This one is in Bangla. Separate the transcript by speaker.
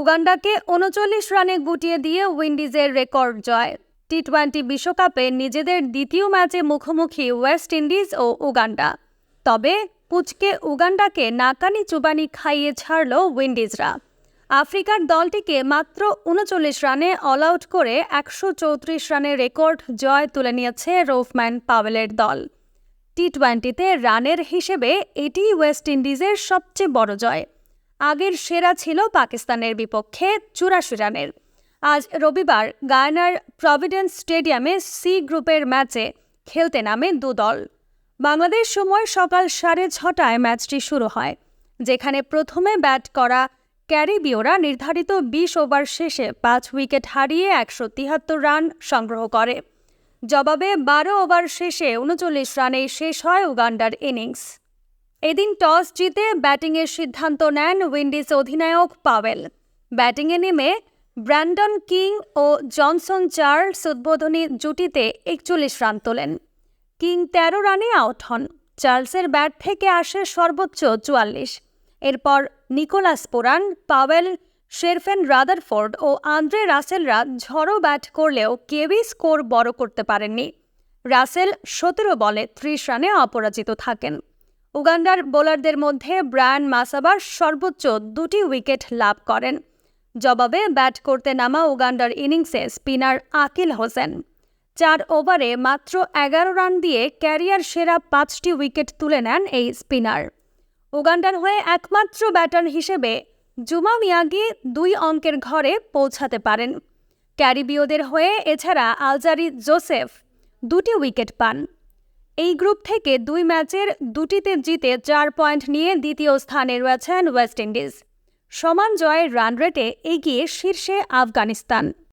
Speaker 1: উগান্ডাকে উনচল্লিশ রানে গুটিয়ে দিয়ে উইন্ডিজের রেকর্ড জয়। টি টোয়েন্টি বিশ্বকাপে নিজেদের দ্বিতীয় ম্যাচে মুখোমুখি ওয়েস্ট ইন্ডিজ ও উগান্ডা। তবে পুচকে উগান্ডাকে নাকানি চুবানি খাইয়ে ছাড়ল উইন্ডিজরা। আফ্রিকার দলটিকে মাত্র উনচল্লিশ রানে অল আউট করে একশো চৌত্রিশ রানের রেকর্ড জয় তুলে নিয়েছে রোফম্যান পাওয়েলের দল। টি টোয়েন্টিতে রানের হিসেবে এটি ওয়েস্ট ইন্ডিজের সবচেয়ে বড় জয়। আগের সেরা ছিল পাকিস্তানের বিপক্ষে চুরাশি রানের। আজ রবিবার গায়নার প্রভিডেন্স স্টেডিয়ামে সি গ্রুপের ম্যাচে খেলতে নামে দু দল। বাংলাদেশ সময় সকাল সাড়ে ছটায় ম্যাচটি শুরু হয়, যেখানে প্রথমে ব্যাট করা ক্যারিবীয়রা নির্ধারিত বিশ ওভার শেষে পাঁচ উইকেট হারিয়ে একশো তিয়াত্তর রান সংগ্রহ করে। জবাবে বারো ওভার শেষে উনচল্লিশ রানেই শেষ হয় উগান্ডার ইনিংস। এদিন টস জিতে ব্যাটিংয়ের সিদ্ধান্ত নেন উইন্ডিজ অধিনায়ক পাওয়েল। ব্যাটিংয়ে নেমে ব্র্যান্ডন কিং ও জনসন চার্লস উদ্বোধনী জুটিতে একচল্লিশ রান তোলেন। কিং তেরো রানে আউট হন। চার্লসের ব্যাট থেকে আসে সর্বোচ্চ চুয়াল্লিশ। এরপর Nicholas Pooran, Powell, Sherfane Rutherford ও আন্দ্রে রাসেলরা ঝড়ো ব্যাট করলেও কেউই স্কোর বড় করতে পারেননি। রাসেল সতেরো বলে ত্রিশ রানে অপরাজিত থাকেন। উগান্ডার বোলারদের মধ্যে ব্রায়ান মাসাবার সর্বোচ্চ দুটি উইকেট লাভ করেন। জবাবে ব্যাট করতে নামা উগান্ডার ইনিংসে স্পিনার আকিল হোসেন। চার ওভারে মাত্র এগারো রান দিয়ে ক্যারিয়ার সেরা পাঁচটি উইকেট তুলে নেন এই স্পিনার। উগান্ডার হয়ে একমাত্র ব্যাটার হিসেবে জুমা মিয়াগি দুই অঙ্কের ঘরে পৌঁছাতে পারেন। ক্যারিবীয়দের হয়ে এছাড়া আলজারি জোসেফ দুটি উইকেট পান। এই গ্রুপ থেকে দুই ম্যাচের দুটিতে জিতে চার পয়েন্ট নিয়ে দ্বিতীয় স্থানে রয়েছেন ওয়েস্ট ইন্ডিজ। সমান জয়ের রান রেটে এগিয়ে শীর্ষে আফগানিস্তান।